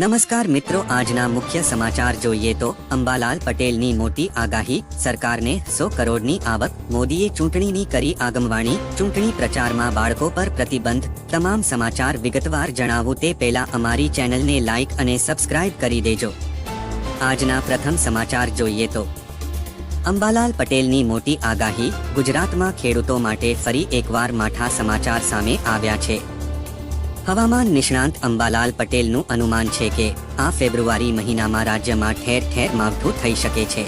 નમસ્કાર મિત્રો, આજના મુખ્ય સમાચાર જોઈએ તો અંબાલાલ પટેલની મોટી આગાહી, સરકારને સો કરોડની આવક, મોદીએ ચૂંટણીની કરી આગમવાણી, ચૂંટણી પ્રચારમાં બાળકો પર પ્રતિબંધ, તમામ સમાચાર વિગતવાર જણાવું તે પહેલા અમારી ચેનલને લાઇક અને સબસ્ક્રાઇબ કરી દેજો. આજના પ્રથમ સમાચાર જોઈએ તો અંબાલાલ પટેલની મોટી આગાહી, ગુજરાતમાં ખેડૂતો માટે ફરી એકવાર માઠા સમાચાર સામે આવ્યા છે. હવામાન નિષ્ણાંત અંબાલાલ પટેલનું અનુમાન છે કે આ ફેબ્રુઆરી મહિનામાં રાજ્યમાં ઠેર ઠેર માવઠું થઈ શકે છે.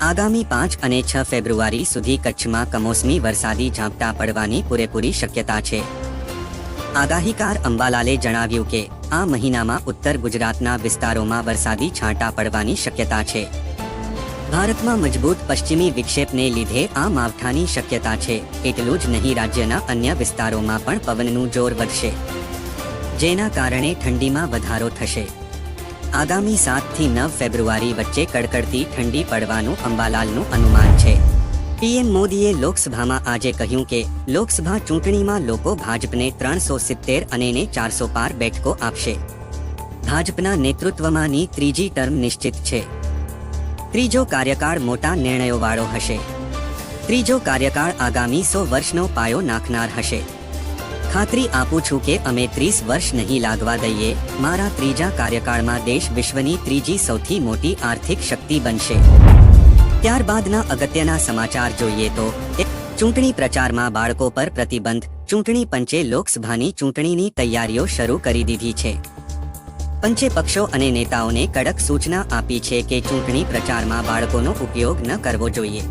આગામી પાંચ અને છ ફેબ્રુઆરી સુધી કચ્છમાં કમોસમી વરસાદી ઝાપટા પડવાની પૂરેપૂરી શક્યતા છે. આગાહીકાર અંબાલાલે જણાવ્યું કે, આ મહિનામાં ઉત્તર ગુજરાતના વિસ્તારોમાં વરસાદી છાંટા પડવાની શક્યતા છે. ભારતમાં મજબૂત પશ્ચિમી વિક્ષેપને લીધે આ માવઠાની શક્યતા છે. એટલું જ નહીં, રાજ્યના અન્ય વિસ્તારોમાં પણ પવનનું જોર વધશે, જેના કારણે ઠંડીમાં વધારો થશે. આગામી સાતથી નવ ફેબ્રુઆરી વચ્ચે કડકડતી ઠંડી પડવાનું અંબાલાલનું અનુમાન છે. પીએમ મોદીએ લોકસભામાં આજે કહ્યું કે, લોકસભા ચૂંટણીમાં લોકો ભાજપને ત્રણસો સિત્તેર અને ચારસો પાર બેઠકો આપશે. ભાજપના નેતૃત્વમાંની ત્રીજી ટર્મ નિશ્ચિત છે. ત્રીજો કાર્યકાળ મોટા નિર્ણયોવાળો હશે. ત્રીજો કાર્યકાળ આગામી સો વર્ષનો પાયો નાખનાર હશે. ખાતરી આપું છું કે અમે ત્રીસ વર્ષ નહીં લાગવા દઈએ, મારા ત્રીજા કાર્યકાળમાં દેશ વિશ્વની ત્રીજી સૌથી મોટી આર્થિક શક્તિ બનશે. ત્યારબાદના અગત્યના સમાચાર જોઈએ તો ચૂંટણી પ્રચારમાં બાળકો પર પ્રતિબંધ, ચૂંટણી પંચે લોકસભાની ચૂંટણીની તૈયારીઓ શરૂ કરી દીધી છે. પંચે પક્ષો અને નેતાઓને કડક સૂચના આપી છે કે ચૂંટણી પ્રચારમાં બાળકોનો ઉપયોગ ન કરવો જોઈએ.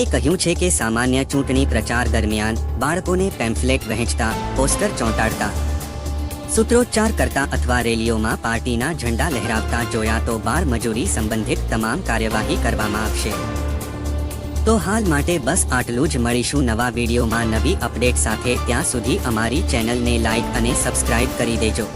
એ કહ્યું છે કે સામાન્ય ચૂંટણી પ્રચાર દરમિયાન બાળકોને પેમ્ફલેટ વહેંચતા, પોસ્ટર ચોંટાડતા, સૂત્રોચ્ચાર કરતા અથવા રેલીઓમાં પાર્ટીના ઝંડા લહેરાવતા જોયા તો બાળ મજૂરી સંબંધિત તમામ કાર્યવાહી કરવામાં આવશે. તો હાલ માટે બસ આટલું જ. મળીશું નવા વિડીયોમાં નવી અપડેટ સાથે. ત્યાં સુધી અમારી ચેનલને લાઇક અને સબસ્ક્રાઇબ કરી દેજો.